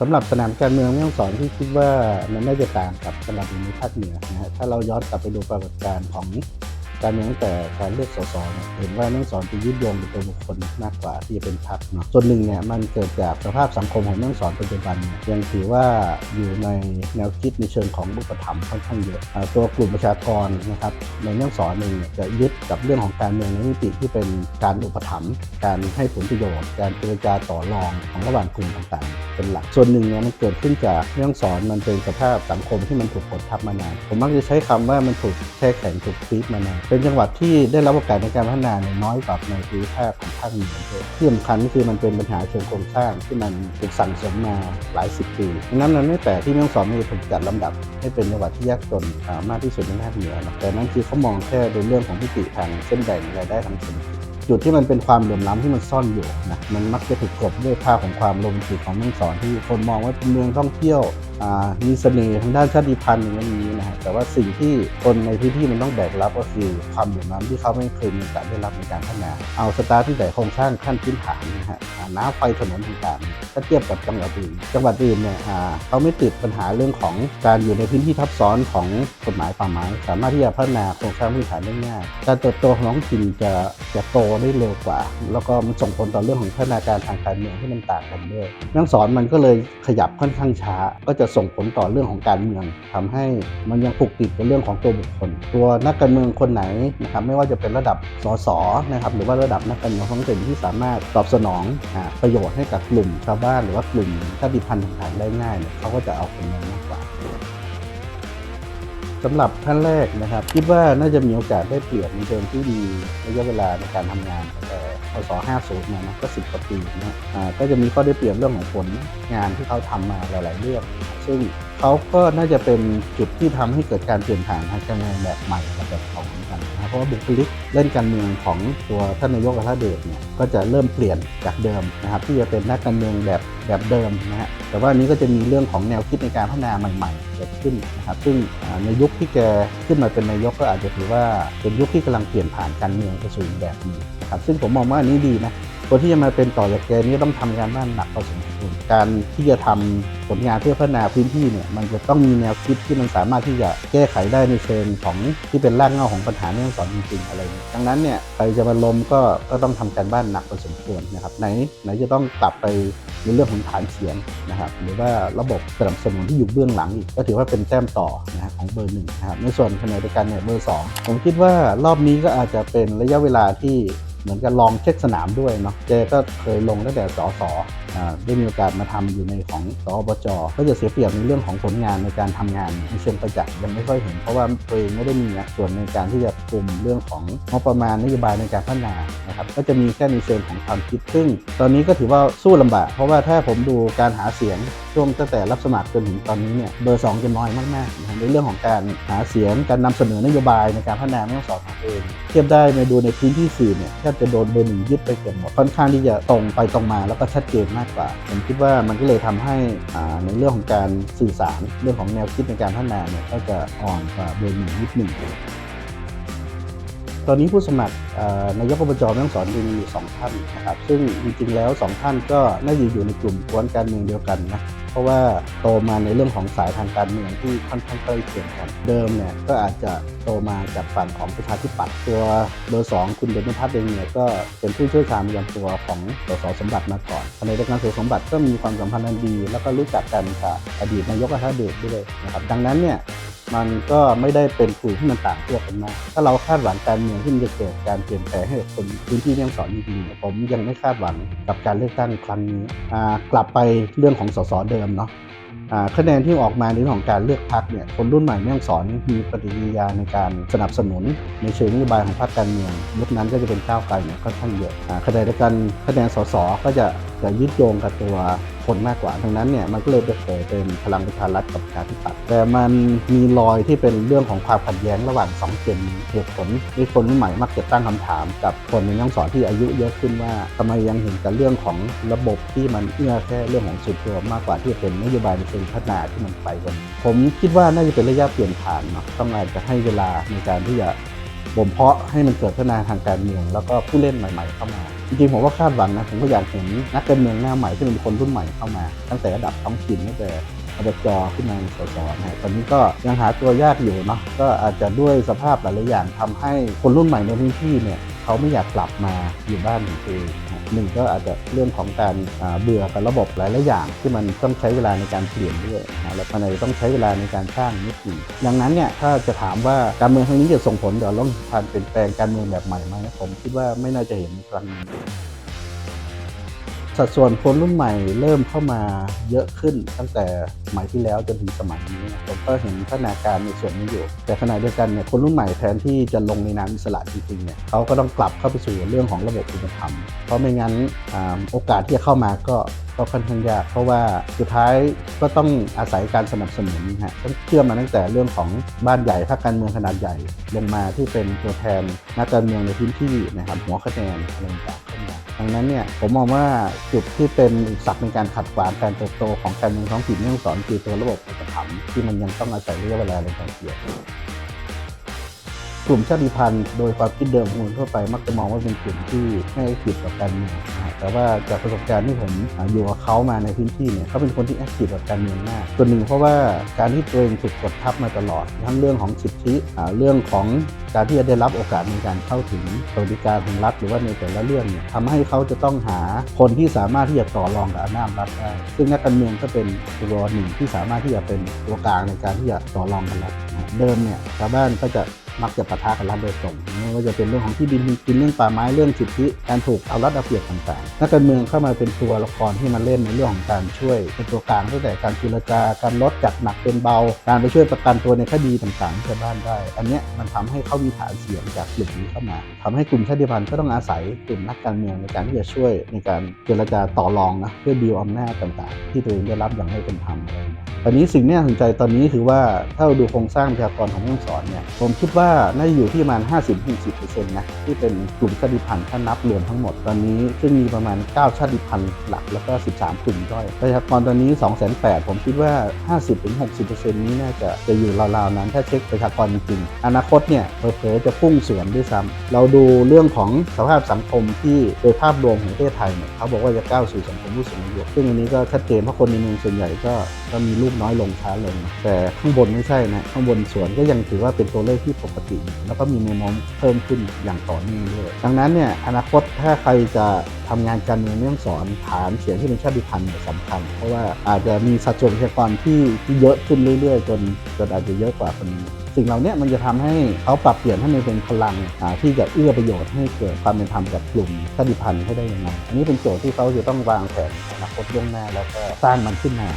สำหรับสนามการเมืองแม่ฮ่องสอนที่คิดว่ามันน่าจะต่างกับสนามในภาคเหนือนะฮะถ้าเราย้อนกลับไปดูประวัติการของ การเมืองตั้งแต่การเลือกสสเนี่ยเห็นว่าแม่ฮ่องสอนจะยึดโยงเป็นตัวบุคคลมากกว่าที่จะเป็นพรรคเนาะส่วนหนึ่งเนี่ยมันเกิดจากสภาพสังคมของแม่ฮ่องสอนปัจจุบันเนี่ยยังถือว่าอยู่ในแนวคิดในเชิงของบุปถัมค่อนข้างเยอะตัวกลุ่มประชากรนะครับในแม่ฮ่องสอนเองเนี่ยจะยึดกับเรื่องของการเมืองในมิติที่เป็นการอุปถัมภ์การให้ผลประโยชน์ การเจรจาต่อรองของระหว่างกลุ่มต่างๆ เป็นหลัก ส่วนหนึ่งเนี่ยมันเกิดขึ้นจากแม่ฮ่องสอนมันเป็นสภาพสังคมที่มันถูกกดทับมานานผมมักจะใช้คำว่ามันถูกแช่แข็งถูกฟีดมานานเป็นจังหวัดที่ได้รับโอกาสในการพัฒนาเนี่ยน้อยกว่าในภูมิภาคของภาคเหนือที่สำคัญคือมันเป็นปัญหาเชิงโครงสร้างที่มันถูกสั่งสมมาหลายสิบปีดังนั้นมันไม่แปลกที่แม่ฮ่องสอนมันจะถูกจัดลำดับ ให้เป็นจังหวัดที่ยากจนอ่ามากที่สุดในภาคเหนือนะแต่นั่นคือเขามองแค่ในเรื่องของมิติทางเส้นแบ่งรายได้ทางเศรษฐกิจจุดที่มันเป็นความเหลื่อมล้ำที่มันซ่อนอยู่นะมันมักจะถูกกลบด้วยภาพของความโรแมนติกของแม่ฮ่องสอนที่คนมองว่าเป็นเมืองท่องเที่ยว มีเสน่ห์ทางด้านชาติพันธุ์อย่างนี้นะแต่ว่าสิ่งที่คนในพื้นที่มันต้องแบกรับก็คือความเหลื่อมล้ำที่เขาไม่เคยมีโอกาสได้รับในการพัฒนา เอาสตาร์ทตั้งแต่โครงสร้างขั้นพื้นฐานนะฮะน้ำไฟถนนต่างๆถ้าเทียบกับจังหวัดอื่น จังหวัดอื่นเนี่ยเขาไม่ติดปัญหาเรื่องของการอยู่ในพื้นที่ทับซ้อนของกฎหมายป่าไม้สามารถที่จะพัฒนาโครงสร้างพื้นฐานได้ง่ายการเติบโตของท้องถิ่นจะจะโตได้เร็วกว่า แล้วก็มันส่งผลต่อเรื่องของพัฒนาการทางการเมืองที่มันต่างกันด้วยนักสอนมันก็เลยขยับค่อนข้างช้าก็จะส่งผลต่อเรื่องของการเมืองทำให้มันยังผูกติดกับเรื่องของตัวบุคคล ตัวนักการเมืองคนไหนนะครับไม่ว่าจะเป็นระดับสสนะครับหรือว่าระดับนักการเมืองท้องถิ่นที่สามารถตอบสนองอประโยชน์ให้กับกลุ่มชาวบ้านหรือว่ากลุ่มชาติพันธุ์ต่างๆได้ง่ายเนี่ยเขาก็จะเอาคนนั้นมากกว่าสำหรับท่านแรกนะครับ คิดว่าน่าจะมีโอกาสได้เปรียบในเชิงที่ดีระยะเวลาในการทำงานแต่ ศ50มานะก็ 10กว่าปีนะก็จะมีข้อได้เปรียบเรื่องของผลงานที่เขาทำมาหลาย ๆ เรื่อง ซึ่งเขาก็น่าจะเป็นจุดที่ทำให้เกิดการเปลี่ยนผ่านทางการเมืองแบบใหม่และแบบของเหมือนกันนะเพราะว่าบุคลิกเล่นการเมืองของตัวท่านนายกรัฐเดชเนี่ยก็จะเริ่มเปลี่ยนจากเดิมนะครับที่จะเป็นนักการเมืองแบบแบบเดิมนะฮะแต่ว่านี้ก็จะมีเรื่องของแนวคิดในการพัฒนาใหม่ ๆ เกิดขึ้นนะครับซึ่งอ่าในยุคที่แกขึ้นมาเป็นนายกก็อาจจะถือว่าเป็นยุคที่กำลังเปลี่ยนผ่านการเมืองไปสู่อีกแบบหนึง นะครับซึ่งผมมองว่าอันนี้ดีนะคนที่จะมาเป็นต่อจากแกนี่ต้องทำงานบ้านหนักพอสมควรการที่จะทำผลงานเพื่อพัฒนาพื้นที่เนี่ยมันจะต้องมีแนวคิดที่มันสามารถที่จะแก้ไขได้ในเชิงของที่เป็นรากเหง้าของปัญหาเรื่องสอนจริงๆอะไรเนี่ยดังนั้นเนี่ยใครจะมาลมก็ก็ต้องทำการบ้านหนักพอสมควรนะครับไหนไหนจะต้องกลับไปในเรื่องของฐานเสียงนะครับหรือว่าระบบสนับสนุนที่อยู่เบื้องหลังอีกก็ถือว่าเป็นแต้มต่อนะของเบอร์หนึ่งนะครับในส่วนขณะเดียวกันเนี่ยเบอร์สองผมคิดว่ารอบนี้ก็อาจจะเป็นระยะเวลาที่ เหมือนกับลองเช็คสนามด้วยเนาะแกก็เคยลงตั้งแต่สอสอได้มีโอกาสมาทำอยู่ในของสอบจ ก็จะเสียเปรียบในเรื่องของผลงานในการทำงานในเชิงประจักษ์ยังไม่ค่อยเห็น เพราะว่าตัวเองไม่ได้มีส่วนในการที่จะคุมเรื่องของงบประมาณนโยบายในการพัฒนานะครับก็จะมีแค่ในเชิงของความคิดซึ่ง ตอนนี้ก็ถือว่าสู้ลำบาก เพราะว่าถ้าผมดูการหาเสียง ช่วงตั้งแต่รับสมัครจนถึงตอนนี้เนี่ยเบอร์สองจะน้อยมากๆนะในเรื่องของการหาเสียงการนำเสนอนโยบายในการพัฒนาไม่ต้องสอบของเอง เทียบได้ในดูในพื้นที่สื่อเนี่ยแทบจะโดนเบอร์หนึ่งยึดไปเกือบหมดค่อนข้างที่จะตรงไปตรงมาแล้วก็ชัดเจนมากกว่า ผมคิดว่ามันก็เลยทำให้อ่าในเรื่องของการสื่อสารเรื่องของแนวคิดในการพัฒนาเนี่ยก็จะอ่อนกว่าเบอร์หนึ่งนิดหนึ่ง ตอนนี้ผู้สมัครนายกอบจแม่ฮ่องสอนมีสองท่านนะครับซึ่งจริงๆแล้วสองท่านก็น่าจะอยู่ในกลุ่มกวนการเมืองเดียวกันนะเพราะว่าโตมาในเรื่องของสายทางการเมืองที่ค่อนข้างใกล้เคียงกันเดิมเนี่ยก็อาจจะโตมาจากฝั่งของประชาธิปัตย์ตัวเบอร์สองคุณเดชนพัฒน์เองเนี่ยก็เป็นผู้ชี่ยชาญประจำตัวของสสสมบัติมาก่อนขณะเดียวกันสสมบัติก็มีความสัมพันธ์ันดี แล้วก็รู้จักกันกับอดีตนายกรัฐเดชด้วยนะครับดังนั้นเนี่ย มันก็ไม่ได้เป็นกลุ่มที่มันต่างพวกันมากถ้าเราคาดหวังการเมืองที่มันจะเกิดการเปลี่ยนแปลงให้กับคนพื้นที่แม่ฮ่องสอนจริงๆผมยังไม่คาดหวังกับการเลือกตั้งครั้งนี้กลับไปเรื่องของสสเดิมเนาะคะแนนที่ออกมาในเรื่องของการเลือกพักเนี่ยคนรุ่นใหม่แม่ฮ่องสอนมีปฏิกิริยาในการสนับสนุน ในเชิงนโยบายของพรรคการเมืองยุคนั้นก็จะเป็นก้าวไกลเนี่ยค่อนข้างเยอะอ่าขณะเดียกันคะแนนสสก็จะจะยึดโยงกับตัวคนมากกว่าดังนั้นเนี่ยมันก็เลยไปเกิดเป็นพลังประชารัฐกับประชาธิปัตย์แต่มันมีรอยที่เป็นเรื่องของความขัดแย้งระหว่างสองเจนเหตุผลที่คนรุ่นใหม่มักจะตั้งคำถาม กับคนในนักสอนที่อายุเยอะขึ้นว่าทำไมยังเห็นกับเรื่องของระบบที่มันเอื้อแค่เรื่องของสุดตัวมากกว่าที่จะเป็นนโยบายในเชิงพัฒนาที่มันไปกันผมคิดว่าน่าจะเป็นระยะเปลี่ยนผ่านเนาะต้องอาจจะให้เวลาในการที่จะ บ่มเพาะให้มันเกิดพัฒนาทางการเมือง แล้วก็ผู้เล่นใหม่ ๆ เข้ามา จริงๆผมว่าคาดหวังนะผมก็อยากเห็นนักการเมืองหน้าใหม่ที่เป็นคนรุ่นใหม่เข้ามา ตั้งแต่ระดับท้องถิ่นตั้งแต่อบจขึ้นมาสสนะตอนนี้ก็ยังหาตัวยากอยู่เนาะก็อาจจะด้วยสภาพหลายๆอย่างทำให้คนรุ่นใหม่ในพื้นที่เนี่ย เขาไม่อยากกลับมาอยู่บ้านของตัวเองหนึ่งก็อาจจะเรื่องของการเบื่อกับระบบหลาย ๆ อย่าง ที่มันต้องใช้เวลาในการเปลี่ยนด้วยแล้วภายในต้องใช้เวลาในการสร้างนิดหนึ่งดังนั้นเนี่ยถ้าจะถามว่าการเมืองครั้งนี้จะส่งผลต่อร่องการเปลี่ยนแปลงการเมืองแบบใหม่ไหมผมคิดว่าไม่น่าจะเห็นครั้งนี้ สัดส่วนคนรุ่นใหม่เริ่มเข้ามาเยอะขึ้นตั้งแต่สมัยที่แล้วจนถึงสมัยนี้ผมก็เห็นพัฒนาการในส่วนนี้อยู่ แต่ขณะเดียวกันเนี่ยคนรุ่นใหม่แทนที่จะลงในนามอิสระจริงๆเนี่ยเขาก็ต้องกลับเข้าไปสู่เรื่องของระบบอุปถัมภ์เพราะไม่งั้นอโอกาสที่จะเข้ามาก็ก็ค่อนข้างยากเพราะว่าสุดท้ายก็ต้องอาศัยการสนับสนุนฮะต้องเชื่อมมาตั้งแต่เรื่องของบ้านใหญ่ภาคการเมืองขนาดใหญ่ ลงมาที่เป็นตัวแทนนักการเมืองในพื้นที่นะครับหัวคะแนนอะไรต่าง ดังนั้นเนี่ยผมมองว่าจุดที่เป็นอุปสรรคในการขัดขวางการเติบโตของการเมืองท้องถิ่นที่ต้องสอนคือตัวระบบอุปถัมภ์ที่มันยังต้องอาศัยระยะเวลาในการเปลี่ยน กลุ่มชาติพันธุ์โดยความคิดเดิมของคนทั่วไปมักจะมองว่าเป็นกลุ่มที่ไม่แอคทีฟกับการเมืองแต่ว่าจากประสบการณ์ที่ผมอยู่กับเขามาในพื้นที่เนี่ยเขาเป็นคนที่แอคทีฟกับการเมืองมากส่วนหนึ่งเพราะว่าการที่ตัวเองถูกกดทับมาตลอด ทั้งเรื่องของสิทธิเรื่องของการที่จะได้รับโอกาสในการเข้าถึงสวัสดิการของรัฐหรือว่าในแต่ละเรื่องเนี่ยทำให้เขาจะต้องหาคนที่สามารถที่จะต่อรองกับอำนาจรัฐได้ซึ่งนักการเมืองก็เป็นตัวหนึ่งที่สามารถที่จะเป็นตัวกลางในการที่จะต่อรองกับรัฐเดิมเนี่ยชาวบ้านก็จะ มักจะปะทะกับรัฐโดยตรงไม่ว่าจะเป็นเรื่องของที่ดินกินเรื่องป่าไม้เรื่องสิทธิการถูกเอารัดเอาเปรียบต่างๆนักการเมืองเข้ามาเป็นตัวละครที่มาเล่นในเรื่องของการช่วยเป็นตัวกลางตั้งแต่การเจรจาการลดจากหนักเป็นเบา การไปช่วยประกันตัวในคดีต่างๆให้ชาวบ้านได้ อันนี้มันทำให้เขามีฐานเสียงจากกลุ่มนี้เข้ามาทำให้กลุ่มชาติพันธุ์ก็ต้องอาศัยกลุ่มนักการเมืองในการที่จะช่วยในการเจรจาต่อรองนะเพื่อดีลอำนาจต่างๆ ที่ตัวเองได้รับอย่างไม่เป็นธรรมอะไรนะ อนนี้สิ่งที่น่าสนใจตอนนี้คือว่าถ้าเราดูโครงสร้างประชากรของแม่ฮ่องสอนเนี่ยผมคิดว่าน่าจะอยู่ที่ประมาณ 50-60%นะที่เป็นกลุ่มชาติพันธุ์ถ้านับรวมทั้งหมดตอนนี้ ซึ่งมีประมาณ 9 ชาติพันธุ์หลักแล้วก็ 13 กลุ่มย่อยประชากรตอนนี้ 208,000 ผมคิดว่า 50-60%นี้น่าจะจะอยู่ราวๆนั้นถ้าเช็คประชากรจริงอนาคตเนี่ยเผลอๆจะพุ่งสวนด้วยซ้ำเราดูเรื่องของสภาพสังคมที่โดยภาพรวมของประเทศไทยเนี่ยเขาบอกว่าจะก้าวสู่สังคมผู้สูงอายุซึ่งอันนี้ก็ชัดเจนเพราะคนในเมืองส่วนใหญ่ก็ก็มีลูกน้อยลงช้าลง แต่ข้างบนไม่ใช่นะข้างบนสวนก็ยังถือว่าเป็นตัวเลขที่ปกติ แล้วก็มีแนวโน้มเพิ่มขึ้นอย่างต่อเนื่องด้วยดังนั้นเนี่ยอนาคตถ้าใครจะทำงานการเมืองไม่องสอนฐานเสียงที่เป็นชาติพันธุ์สำคัญ เพราะว่าอาจจะมีสัดส่วนประชากรที่ที่เยอะขึ้นเรื่อยๆ จนจนอาจจะเยอะกว่าคนสิ่งเหล่านี้มันจะทำให้เขาปรับเปลี่ยนให้มันเป็นพลังที่จะเอื้อประโยชน์ให้เกิดความเป็นธรรมกับกลุ่มชาติพันธุ์ให้ได้ยังไงอันนี้เป็นโจทย์ที่เขาจะต้องวางแผนอนาคตล่วงหน้าแล้วก็สร้างมันขึ้นมา